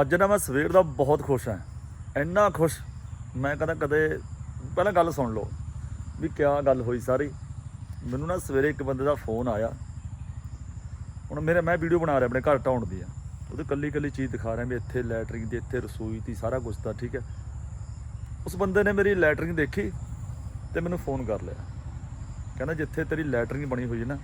ਅੱਜ ਨਾ ਮੈਂ ਸਵੇਰ ਦਾ ਬਹੁਤ ਖੁਸ਼ ਹਾਂ। ਇੰਨਾ ਖੁਸ਼, ਮੈਂ ਕਦਾ ਕਦੇ ਪਹਿਲਾਂ ਗੱਲ ਸੁਣ ਲਓ ਵੀ ਕਿਆ ਗੱਲ ਹੋਈ ਸਾਰੀ। ਮੈਨੂੰ ਨਾ ਸਵੇਰੇ ਇੱਕ ਬੰਦੇ ਦਾ ਫੋਨ ਆਇਆ। ਹੁਣ ਮੇਰੇ ਮੈਂ ਵੀਡੀਓ ਬਣਾ ਰਿਹਾ, ਆਪਣੇ ਘਰ ਢਾਉਣ ਦੀ ਆ। ਉਹਦੇ ਕੱਲੀ ਕੱਲੀ ਚੀਜ਼ ਦਿਖਾ ਰਿਹਾ ਵੀ ਇੱਥੇ ਲੈਟਰਿੰਗ ਦੀ, ਇੱਥੇ ਰਸੋਈ ਦੀ, ਸਾਰਾ ਕੁਝ ਤਾਂ, ਠੀਕ ਹੈ। ਉਸ ਬੰਦੇ ਨੇ ਮੇਰੀ ਲੈਟਰਿੰਗ ਦੇਖੀ ਤੇ ਮੈਨੂੰ ਫੋਨ ਕਰ ਲਿਆ। ਕਹਿੰਦਾ, ਜਿੱਥੇ ਤੇਰੀ ਲੈਟਰਿੰਗ ਬਣੀ ਹੋਈ ਹੈ ਨਾ,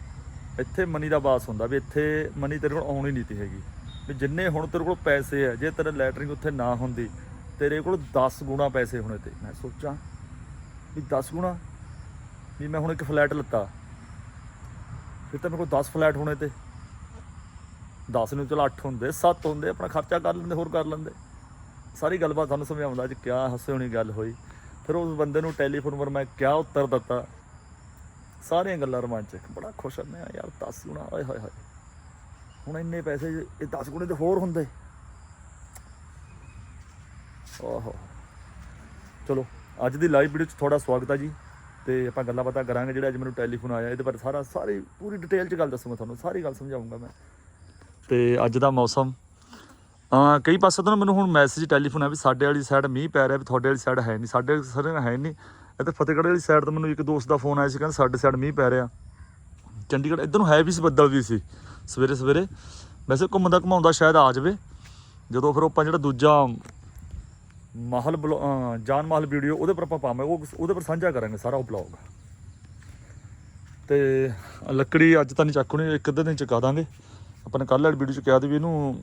ਇੱਥੇ ਮਨੀ ਦਾ ਬਾਸ ਹੁੰਦਾ ਵੀ ਇੱਥੇ ਮਨੀ ਤੇਰੇ ਕੋਲ ਆਉਣੀ ਨਹੀਂ ਤੀ ਹੈਗੀ। ਵੀ ਜਿੰਨੇ ਹੁਣ ਤੇਰੇ ਕੋਲ ਪੈਸੇ ਹੈ ਜੇ ਤੇਰੇ ਲੈਟਰਿੰਗ ਉੱਥੇ ਨਾ ਹੁੰਦੀ, ਤੇਰੇ ਕੋਲ 10 ਗੁਣਾ ਪੈਸੇ ਹੋਣੇ ਤੇ। ਮੈਂ ਸੋਚਾਂ ਵੀ 10 ਗੁਣਾ, ਵੀ ਮੈਂ ਹੁਣ ਇੱਕ ਫਲੈਟ ਲੱਤਾ। ਫਿਰ ਤਾਂ ਮੇਰੇ ਕੋਲ 10 ਫਲੈਟ ਹੋਣੇ ਤੇ। 10 ਨੂੰ ਚਲ 8 ਹੁੰਦੇ 7 ਹੁੰਦੇ, ਆਪਣਾ ਖਰਚਾ ਕਰ ਲੈਂਦੇ, ਹੋਰ ਕਰ ਲੈਂਦੇ। ਸਾਰੀ ਗੱਲਬਾਤ ਤੁਹਾਨੂੰ ਸਮਝਾਉਂਦਾ ਅੱਜ ਕਿਆ ਹੱਸੇ ਹੋਣੀ ਗੱਲ ਹੋਈ। ਫਿਰ ਉਸ ਬੰਦੇ ਨੂੰ ਟੈਲੀਫੋਨ ਪਰ ਮੈਂ ਕਿਆ ਉੱਤਰ ਦਿੱਤਾ। ਸਾਰੀਆਂ ਗੱਲਾਂ ਰੋਮਾਂਚਕ, ਬੜਾ ਖੁਸ਼ ਹਾਂ ਯਾਰ 10 ਗੁਣਾ, ਓਏ ਹੋਏ ਹੋਏ। ਹੁਣ ਇੰਨੇ ਪੈਸੇ, ਇਹ 10 ਗੁਣੇ ਤੇ ਹੋਰ ਹੁੰਦੇ। ਓਹੋ ਚਲੋ, ਅੱਜ ਦੀ ਲਾਈਵ ਵੀਡੀਓ 'ਚ ਤੁਹਾਡਾ ਸਵਾਗਤ ਹੈ ਜੀ। ਤੇ ਆਪਾਂ ਗੱਲਾਂ ਬਾਤਾਂ ਕਰਾਂਗੇ, ਜਿਹੜਾ ਅੱਜ ਮੈਨੂੰ ਟੈਲੀਫੋਨ ਆਇਆ, ਇਹਦੇ ਬਾਰੇ ਸਾਰਾ ਸਾਰੀ ਪੂਰੀ ਡਿਟੇਲ 'ਚ ਗੱਲ ਦੱਸੂਗਾ ਤੁਹਾਨੂੰ, ਸਾਰੀ ਗੱਲ ਸਮਝਾਉਂਗਾ ਮੈਂ। ਤੇ ਅੱਜ ਦਾ ਮੌਸਮ। ਆ ਕਈ ਪਾਸੇ ਤੋਂ ਮੈਨੂੰ ਹੁਣ ਮੈਸੇਜ ਟੈਲੀਫੋਨ ਆ ਵੀ ਸਾਡੇ ਵਾਲੀ ਸਾਈਡ ਮੀਂਹ ਪੈ ਰਿਹਾ, ਵੀ ਤੁਹਾਡੇ ਵਾਲੀ ਸਾਈਡ ਹੈ ਨਹੀਂ ਸਾਡੇ ਸਾਰੇ ਹੈ ਨਹੀਂ ਇੱਥੇ ਫਤਿਹਗੜ੍ਹ ਵਾਲੀ ਸਾਈਡ ਤੋਂ ਮੈਨੂੰ ਇੱਕ ਦੋਸਤ ਦਾ ਫੋਨ ਆਇਆ ਸੀ, ਕਹਿੰਦਾ ਸਾਡੇ ਸਾਈਡ ਮੀਂਹ ਪੈ ਰਿਹਾ। ਚੰਡੀਗੜ੍ਹ ਇੱਧਰ ਨੂੰ ਹੈ ਵੀ ਸੀ, ਬੱਦਲ ਵੀ ਸੀ। ਸਵੇਰੇ ਸਵੇਰੇ। ਵੈਸੇ ਘੁੰਮਦਾ ਘੁਮਾਉਂਦਾ ਸ਼ਾਇਦ ਆ ਜਾਵੇ। ਜਦੋਂ ਫਿਰ ਆਪਾਂ ਜਿਹੜਾ ਦੂਜਾ ਮਹਲ ਬਲੋ- ਜਾਨ ਮਹਲ ਵੀਡੀਓ, ਉਹਦੇ ਪਰ ਆਪਾਂ ਪਾਵਾਂਗੇ ਉਹ ਉਹਦੇ ਪਰ ਸਾਂਝਾ ਕਰਾਂਗੇ ਸਾਰਾ ਉਹ ਬਲੌਗ। ਤੇ ਲੱਕੜੀ ਅੱਜ ਤਾਂ ਨਹੀਂ ਚੱਕਣੀ, ਇੱਕ ਅੱਧੇ ਦਿਨ ਚੁਕਾ ਦਾਂਗੇ। ਆਪਾਂ ਨੇ ਕੱਲ੍ਹ ਵਾਲੀ ਵੀਡੀਓ ਚ ਕਿਹਾ ਸੀ ਵੀ ਇਹਨੂੰ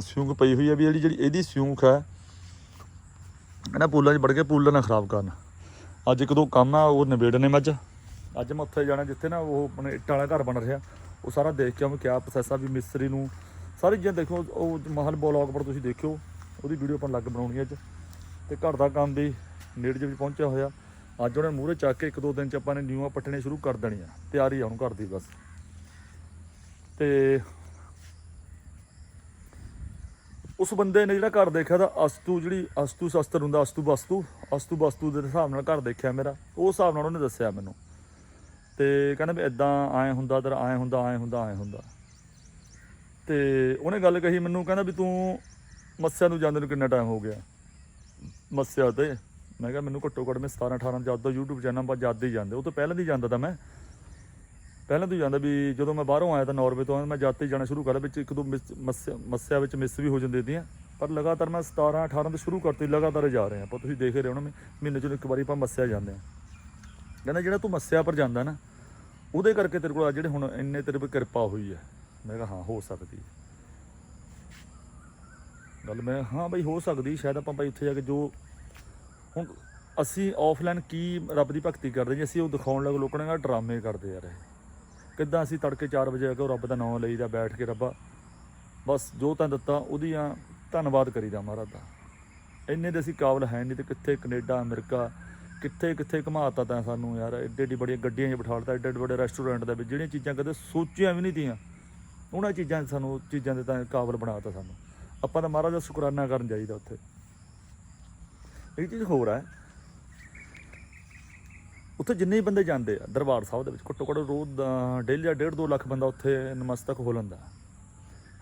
ਸਿਉਂਕ ਪਈ ਹੋਈ ਹੈ ਵੀ ਜਿਹੜੀ ਜਿਹੜੀ ਇਹਦੀ ਸਿਉਂਕ ਹੈ, ਇਹਨਾਂ ਪੂਲਾਂ 'ਚ ਵੜ ਕੇ ਪੂਲਾਂ ਨਾ ਖਰਾਬ ਕਰਨ। ਅੱਜ ਇੱਕ ਦੋ ਕੰਮ ਆ, ਉਹ ਨਿਬੇੜਨੇ ਮੈਂ ਅੱਜ ਅੱਜ ਮੈਂ ਉੱਥੇ ਜਾਣਾ ਜਿੱਥੇ ਨਾ ਉਹ ਆਪਣੇ ਇੱਟਾਂ ਵਾਲਾ ਘਰ ਬਣ ਰਿਹਾ। ਉਹ ਸਾਰਾ ਦੇਖ ਕੇ ਆਵਾਂ ਕਿਆ ਪ੍ਰੋਸੈਸ ਆ ਵੀ ਮਿਸਤਰੀ ਨੂੰ। ਸਾਰੀ ਚੀਜ਼ਾਂ ਦੇਖੋ, ਉਹ ਮਹਲ ਬਲੌਗ ਪਰ ਤੁਸੀਂ ਦੇਖਿਓ, ਉਹਦੀ ਵੀਡੀਓ ਆਪਾਂ ਲੱਗ ਬਣਾਉਣੀ ਅੱਜ। ਤੇ ਘਰ ਦਾ ਕੰਮ ਵੀ ਨੇੜੇ ਜਿਹੇ ਪਹੁੰਚਿਆ ਹੋਇਆ। ਅੱਜ ਉਹਨੇ ਮੂਹਰੇ ਚੱਕ ਕੇ ਇੱਕ ਦੋ ਦਿਨ ਚ ਆਪਾਂ ਨੇ ਨਿਊਆਂ ਪੱਟਣੇ ਸ਼ੁਰੂ ਕਰ ਦੇਣੀਆਂ। ਤਿਆਰੀ ਆ ਹੁਣ ਘਰ ਦੀ ਬਸ। ਤੇ ਉਸ ਬੰਦੇ ਨੇ ਜਿਹੜਾ ਘਰ ਦੇਖਿਆ ਤਾਂ ਅਸਤੂ, ਜਿਹੜੀ ਅਸਤੂ ਸ਼ਸਤਰ ਹੁੰਦਾ ਅਸਤੂ ਵਸਤੂ ਅਸਤੂ ਵਸਤੂ ਦੇ ਹਿਸਾਬ ਨਾਲ ਘਰ ਦੇਖਿਆ ਮੇਰਾ। ਉਹ ਹਿਸਾਬ ਨਾਲ ਉਹਨੇ ਦੱਸਿਆ ਮੈਨੂੰ। ਤੇ ਕਹਿੰਦਾ ਵੀ ਇਦਾਂ ਐ ਹੁੰਦਾ, ਤੇਰਾ ਐ ਹੁੰਦਾ ਐ ਹੁੰਦਾ ਐ ਹੁੰਦਾ। ਤੇ ਉਹਨੇ ਗੱਲ ਕਹੀ ਮੈਨੂੰ, ਕਹਿੰਦਾ ਵੀ ਤੂੰ ਮੱਸਿਆ ਨੂੰ ਜਾਂਦੇ ਨੂੰ ਕਿੰਨਾ ਟਾਈਮ ਹੋ ਗਿਆ? ਮੱਸਿਆ ਤੇ। ਮੈਂ ਕਿਹਾ ਮੈਨੂੰ ਘੱਟੋ ਘੱਟ ਮੈਂ 17 18 ਜਦ ਤੋਂ YouTube ਚੈਨਲ 'ਪਰ ਜਦ ਹੀ ਜਾਂਦੇ। ਉਹ ਤੋਂ ਪਹਿਲਾਂ ਦੀ ਜਾਂਦਾ ਤਾਂ ਮੈਂ। ਪਹਿਲਾਂ ਤੋਂ ਹੀ ਜਾਂਦਾ ਵੀ ਜਦੋਂ ਮੈਂ ਬਾਹਰੋਂ ਆਇਆ ਤਾਂ ਨਾਰਵੇ ਤੋਂ ਆਇਆ ਮੈਂ ਜਦ ਤੇ ਹੀ ਜਾਣਾ ਸ਼ੁਰੂ ਕਰ ਵਿੱਚ ਇੱਕ ਦੋ ਮਿਸ- ਮੱਸਿਆ ਮੱਸਿਆ ਵਿੱਚ ਮਿਸ ਵੀ ਹੋ ਜਾਂਦੇ ਦੀਆਂ। ਪਰ ਲਗਾਤਾਰ ਮੈਂ 17 18 ਤੋਂ ਸ਼ੁਰੂ ਕਰਤੀ, ਲਗਾਤਾਰ ਜਾ ਰਹੇ। ਆਪਾਂ ਤੁਸੀਂ ਦੇਖ ਰਹੇ ਹੋ ਨਾ ਮੈਂ ਮਹੀਨੇ ਚੋਂ ਇੱਕ ਵਾਰੀ ਆਪਾਂ ਮੱਸਿਆ ਜਾਂਦੇ ਆ ਕਹਿੰਦਾ ਜਿਹੜਾ ਤੂੰ ਮੱਸਿਆ ਪਰ ਜਾਂਦਾ ਨਾ ਉਹਦੇ ਕਰਕੇ ਤੇਰੇ ਕੋਲ ਆ ਜਿਹੜੇ ਹੁਣ ਇੰਨੇ ਤੇਰੇ 'ਤੇ ਕਿਰਪਾ ਹੋਈ ਹੈ। ਮੈਂ ਕਿਹਾ, ਹਾਂ, ਹੋ ਸਕਦੀ ਹੈ। ਗੱਲ ਮੈਂ, ਹਾਂ ਬਈ, ਹੋ ਸਕਦੀ ਸ਼ਾਇਦ ਆਪਾਂ ਭਾਈ ਉੱਥੇ ਜਾ ਕੇ ਜੋ ਹੁਣ ਅਸੀਂ ਆਫਲਾਈਨ ਕੀ ਰੱਬ ਦੀ ਭਗਤੀ ਕਰਦੇ ਜੀ, ਅਸੀਂ ਉਹ ਦਿਖਾਉਣ ਲੱਗ ਲੋਕਾਂ ਨੇ ਡਰਾਮੇ ਕਰਦੇ ਯਾਰ ਇਹ। ਕਿੱਦਾਂ ਅਸੀਂ ਤੜਕੇ 4 ਵਜੇ ਆ ਕੇ ਉਹ ਰੱਬ ਦਾ ਨਾਮ ਲਈਦਾ, ਬੈਠ ਕੇ ਰੱਬਾ, ਬਸ ਜੋ ਤਾਂ ਦਿੱਤਾ, ਉਹਦੀਆਂ ਧੰਨਵਾਦ ਕਰੀਦਾ ਮਹਾਰਾਜ ਦਾ। ਇੰਨੇ ਦੇ ਅਸੀਂ ਕਾਬਲ ਹੈ ਨਹੀਂ ਤੇ ਕਿੱਥੇ ਕੈਨੇਡਾ, ਅਮਰੀਕਾ ਕਿੱਥੇ ਕਿੱਥੇ ਘਮਾਤਾ ਤਾਂ ਸਾਨੂੰ ਯਾਰ, ਏਡੇ ਏਡੀ ਬੜੀਆਂ ਗੱਡੀਆਂ 'ਚ ਬਿਠਾਲਤਾ ਏਡੇ ਏਡੇ ਬੜੇ ਰੈਸਟੋਰੈਂਟ ਦੇ ਵਿੱਚ, ਜਿਹੜੀਆਂ ਚੀਜ਼ਾਂ ਕਦੇ ਸੋਚੀਆਂ ਵੀ ਨਹੀਂ ਤੀਆਂ। ਉਹਨਾਂ ਚੀਜ਼ਾਂ ਸਾਨੂੰ, ਚੀਜ਼ਾਂ ਦੇ ਤਾਂ ਕਾਬਲ ਬਣਾਤਾ ਸਾਨੂੰ। ਆਪਾਂ ਤਾਂ ਮਹਾਰਾਜ ਦਾ ਸ਼ੁਕਰਾਨਾ ਕਰਨ ਜਾਈਦਾ ਉੱਥੇ। ਇੱਕ ਚੀਜ਼ ਹੋਰ ਹੈ, ਉੱਥੇ ਜਿੰਨੇ ਬੰਦੇ ਜਾਂਦੇ ਆ, ਦਰਬਾਰ ਸਾਹਿਬ ਦੇ ਵਿੱਚ, ਘੱਟੋ ਘੱਟ ਰੋਜ਼ ਦਾ- ਡੇਲੀ ਦਾ 1.5 2 ਲੱਖ ਬੰਦਾ ਉੱਥੇ ਨਮਸਤਕ ਹੋ ਲੈਂਦਾ।